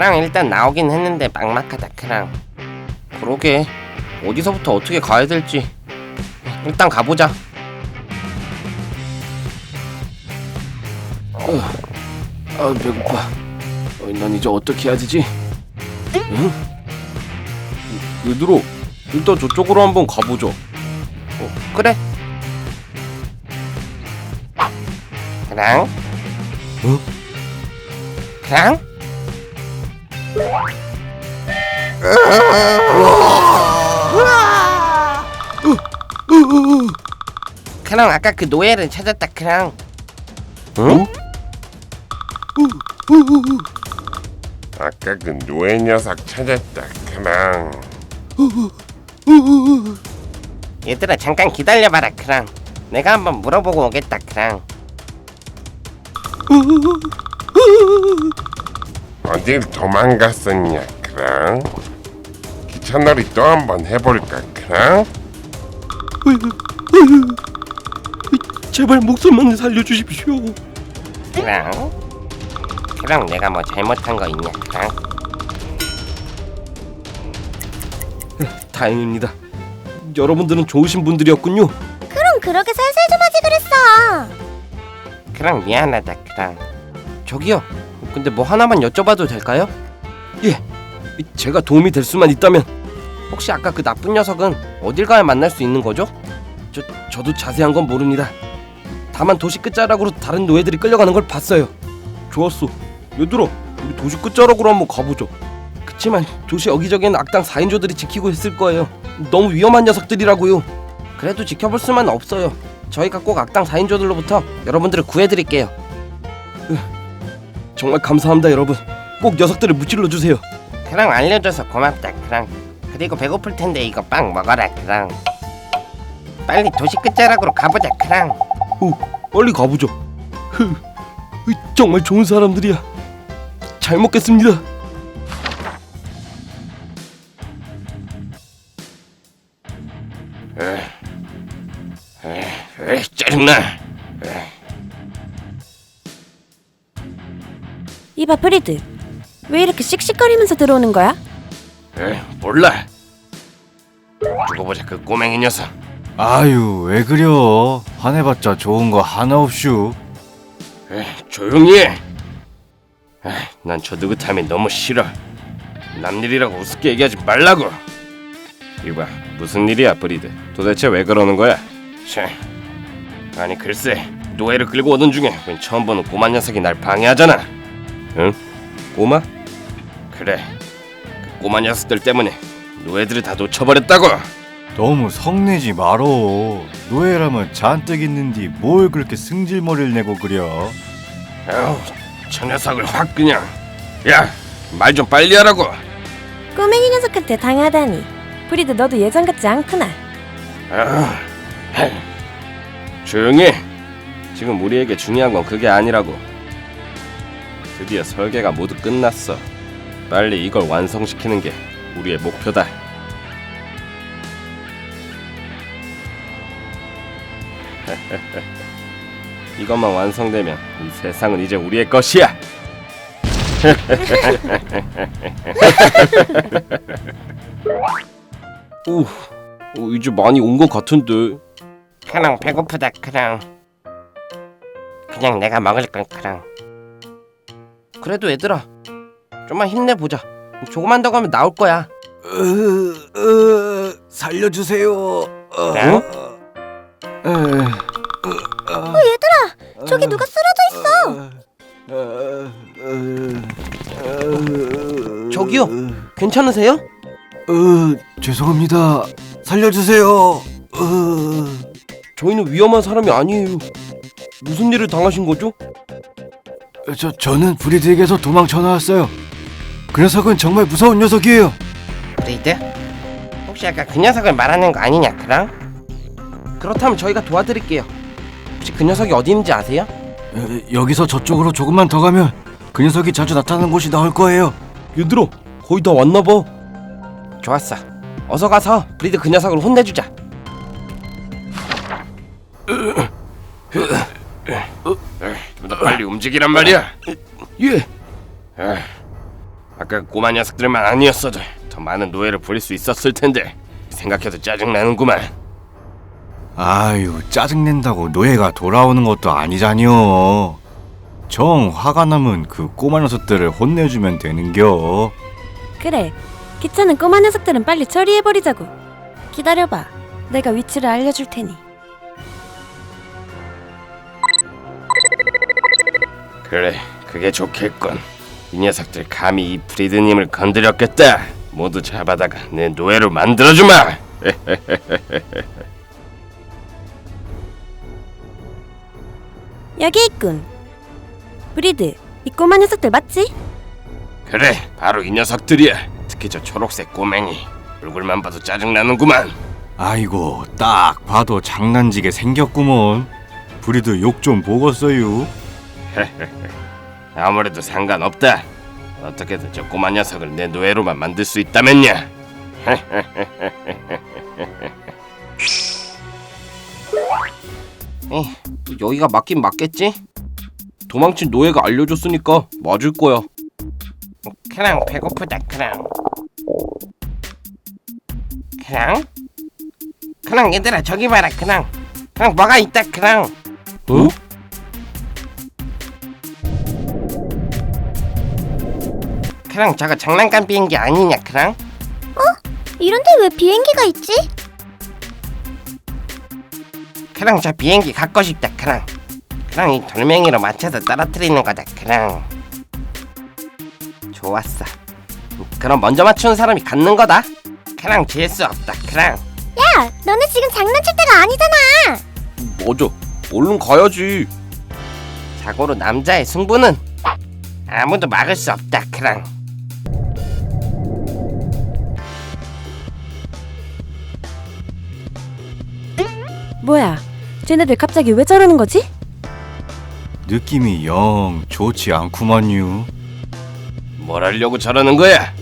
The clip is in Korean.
크랑 일단 나오긴 했는데 막막하다 크랑 그러게 어디서부터 어떻게 가야 될지 일단 가보자 아 배고파. 어, 난 이제 어떻게 해야 되지? 응? 얘들아, 일단 저쪽으로 한번 가보자. 어, 그래 크랑 어? 크랑 크랑 아까 그 노예를 찾았다 크랑. 응? 아까 그 노예 녀석 찾았다 크랑. 얘들아 잠깐 기다려봐라 크랑. 내가 한번 물어보고 오겠다 크랑 어딜 도망갔었냐 크랑 기차놀이 또 한 번 해볼까 크랑 제발 목숨만 살려주십시오. 크랑 크랑 내가 뭐 잘못한 거 있냐 크랑 다행입니다. 여러분들은 좋으신 분들이었군요. 그럼 그렇게 살살 좀 하지 그랬어. 크랑 미안하다 크랑 저기요 근데 뭐 하나만 여쭤봐도 될까요? 예, 제가 도움이 될 수만 있다면 혹시 아까 그 나쁜 녀석은 어딜 가야 만날 수 있는 거죠? 저 저도 자세한 건 모릅니다. 다만 도시 끝자락으로 다른 노예들이 끌려가는 걸 봤어요. 좋았어. 얘들아, 우리 도시 끝자락으로 한번 가보자. 그치만 도시 여기저기는 악당 4인조들이 지키고 있을 거예요. 너무 위험한 녀석들이라고요. 그래도 지켜볼 수만 없어요 저희가 꼭 악당 4인조들로부터 여러분들을 구해드릴게요 정말 감사합니다, 여러분. 꼭 녀석들을 무찔러 주세요. 크랑 알려줘서 고맙다 크랑 그리고 배고플 텐데 이거 빵 먹어라 크랑 빨리 도시 끝자락으로 가보자 크랑 오, 빨리 가보자. 흐, 으, 정말 좋은 사람들이야. 잘 먹겠습니다. 에이 짜증나 이봐 프리드. 왜 이렇게 씩씩거리면서 들어오는 거야? 에이 몰라. 두고 보자 그 꼬맹이 녀석. 아유 왜 그려? 화내봤자 좋은 거 하나 없슈. 에이 조용히 해. 에이 난저 느긋함이 너무 싫어. 남일이라고 우습게 얘기하지 말라고. 이봐 무슨 일이야 브리드? 도대체 왜 그러는 거야? 참 아니 글쎄 노예를 끌고 오던 중에 웬 처음 보는 꼬마 녀석이 날 방해하잖아 응? 꼬마? 그래 그 꼬마 녀석들 때문에 노예들을 다 놓쳐버렸다고 너무 성내지 말어 노예라면 잔뜩 있는디 뭘 그렇게 승질머리를 내고 그려 아우 저 녀석을 확 그냥 야 말 좀 빨리 하라고 꼬맹이 녀석한테 당하다니. 프리드 너도 예전 같지 않구나. 아, 헤. 조용히 해. 지금 우리에게 중요한 건 그게 아니라고 드디어 설계가 모두 끝났어. 빨리 이걸 완성시키는 게 우리의 목표다. 이것만 완성되면 이 세상은 이제 우리의 것이야. 오, 오 이제 많이 온 것 같은데. 크랑 배고프다 크랑 그냥 내가 먹을 건 크랑 그래도 얘들아 좀만 힘내보자 조금만 더 가면 나올 거야 으, 으, 살려주세요 어, 크랑 얘들아, 저기 누가 쓰러져 있어. 저기요 괜찮으세요? 으, 죄송합니다 살려주세요 으. 저희는 위험한 사람이 아니에요. 무슨 일을 당하신 거죠? 저, 저는 브리드에게서 도망쳐 나왔어요 그 녀석은 정말 무서운 녀석이에요 브리드? 혹시 아까 그 녀석을 말하는 거 아니냐 크랑? 그렇다면 저희가 도와드릴게요. 혹시 그 녀석이 어디 있는지 아세요? 에, 여기서 저쪽으로 조금만 더 가면 그 녀석이 자주 나타나는 곳이 나올 거예요 얘들아, 거의 다 왔나 봐. 좋았어 어서 가서 브리드 그 녀석을 혼내주자 움직이란 말이야 예. 아까 아까 꼬마 녀석들만 아니었어도 더 많은 노예를 부릴 수 있었을 텐데 생각해도 짜증 나는구만. 아유 짜증낸다고 노예가 돌아오는 것도 아니자니요. 정 화가 나면 그 꼬마 녀석들을 혼내주면 되는겨. 그래. 귀찮은 꼬마 녀석들은 빨리 처리해버리자고. 기다려봐. 내가 위치를 알려줄 테니. 그래, 그게 좋겠군. 이 녀석들 감히 이 프리드님을 건드렸겠다. 모두 잡아다가 내 노예로 만들어주마. 여기 있군. 브리드, 이 꼬마 녀석들 맞지? 그래, 바로 이 녀석들이야. 특히 저 초록색 꼬맹이. 얼굴만 봐도 짜증나는구만. 아이고 딱 봐도 장난지게 생겼구먼. 브리드 욕 좀 보겠어요. 아무래도 상관없다. 어떻게든 저 꼬마 녀석을 내 노예로만 만들 수 있다면야. 에 여기가 맞긴 맞겠지? 도망친 노예가 알려줬으니까 맞을 거야 크랑 배고프다 크랑 크랑 크랑 얘들아 저기 봐라 크랑 크랑 뭐가 있다 크랑 어? 크랑 저거 장난감 비행기 아니냐 크랑? 이런데 왜 비행기가 있지? 크랑 저 비행기 갖고 싶다 크랑. 크랑 이 돌멩이로 맞춰서 떨어뜨리는 거다 크랑. 좋았어. 그럼 먼저 맞추는 사람이 갖는 거다? 크랑 질 수 없다 크랑. 야, 너네 지금 장난칠 때가 아니잖아. 맞아 얼른 가야지. 자고로 남자의 승부는 아무도 막을 수 없다 크랑 뭐야? 쟤네들 갑자기 왜 저러는 거지? 느낌이 영 좋지 않구만요. 뭘 하려고 저러는 거야?